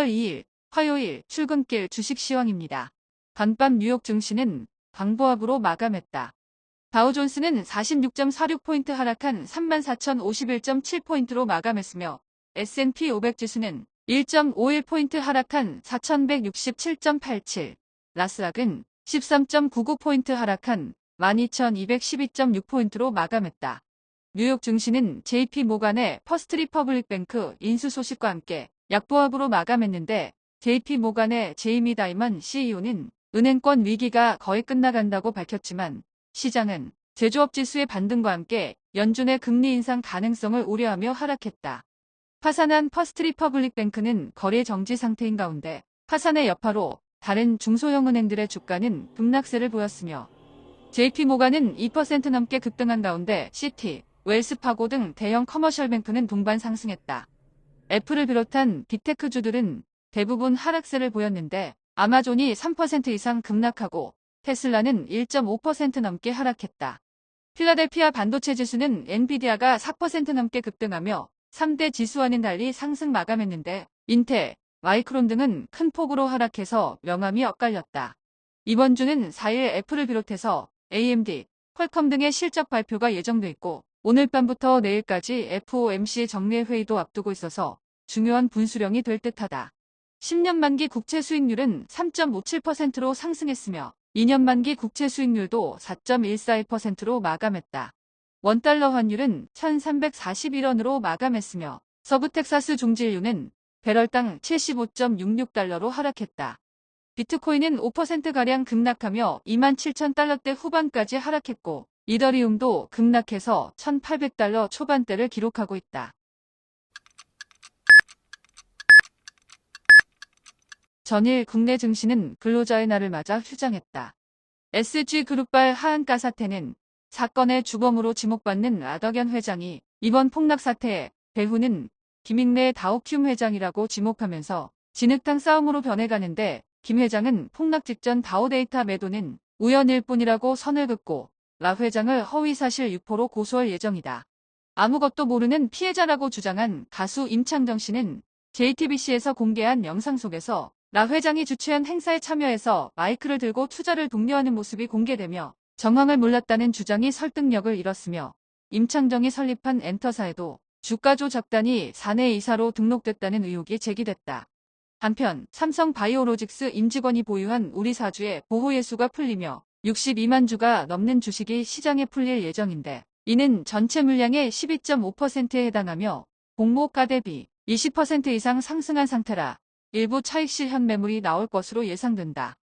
10월 2일 화요일 출근길 주식 시황입니다. 간밤 뉴욕 증시는 강보합으로 마감했다. 다우존스는 46.46포인트 하락한 34,051.7포인트로 마감했으며 S&P 500 지수는 1.51포인트 하락한 4,167.87, 나스닥은 13.99포인트 하락한 12,212.6포인트로 마감했다. 뉴욕 증시는 JP 모간의 퍼스트 리퍼블릭 뱅크 인수 소식과 함께 약보합으로 마감했는데 JP 모간의 제이미 다이먼 CEO는 은행권 위기가 거의 끝나간다고 밝혔지만 시장은 제조업 지수의 반등과 함께 연준의 금리 인상 가능성을 우려하며 하락했다. 파산한 퍼스트 리퍼블릭 뱅크는 거래 정지 상태인 가운데 파산의 여파로 다른 중소형 은행들의 주가는 급락세를 보였으며 JP 모간은 2% 넘게 급등한 가운데 시티, 웰스파고 등 대형 커머셜 뱅크는 동반 상승했다. 애플을 비롯한 빅테크주들은 대부분 하락세를 보였는데 아마존이 3% 이상 급락하고 테슬라는 1.5% 넘게 하락했다. 필라델피아 반도체 지수는 엔비디아가 4% 넘게 급등하며 3대 지수와는 달리 상승 마감했는데 인텔, 마이크론 등은 큰 폭으로 하락해서 명암이 엇갈렸다. 이번 주는 4일 애플을 비롯해서 AMD, 퀄컴 등의 실적 발표가 예정돼 있고 오늘 밤부터 내일까지 FOMC 정례 회의도 앞두고 있어서 중요한 분수령이 될 듯하다. 10년 만기 국채 수익률은 3.57%로 상승했으며 2년 만기 국채 수익률도 4.141%로 마감했다. 원달러 환율은 1341원으로 마감했으며 서부 텍사스 종지율은 배럴당 75.66달러로 하락했다. 비트코인은 5%가량 급락하며 27,000달러대 후반까지 하락했고 이더리움도 급락해서 1,800달러 초반대를 기록하고 있다. 전일 국내 증시는 근로자의 날을 맞아 휴장했다. SG그룹발 하한가 사태는 사건의 주범으로 지목받는 아덕연 회장이 이번 폭락 사태의 배후는 김익래 다우큐움 회장이라고 지목하면서 진흙탕 싸움으로 변해가는데 김 회장은 폭락 직전 다우데이터 매도는 우연일 뿐이라고 선을 긋고 라 회장을 허위사실 유포로 고소할 예정이다. 아무것도 모르는 피해자라고 주장한 가수 임창정 씨는 JTBC에서 공개한 영상 속에서 라 회장이 주최한 행사에 참여해서 마이크를 들고 투자를 독려하는 모습이 공개되며 정황을 몰랐다는 주장이 설득력을 잃었으며 임창정이 설립한 엔터사에도 주가 조작단이 사내 이사로 등록됐다는 의혹이 제기됐다. 한편 삼성 바이오로직스 임직원이 보유한 우리 사주의 보호예수가 풀리며 62만 주가 넘는 주식이 시장에 풀릴 예정인데 이는 전체 물량의 12.5%에 해당하며 공모가 대비 20% 이상 상승한 상태라 일부 차익 실현 매물이 나올 것으로 예상된다.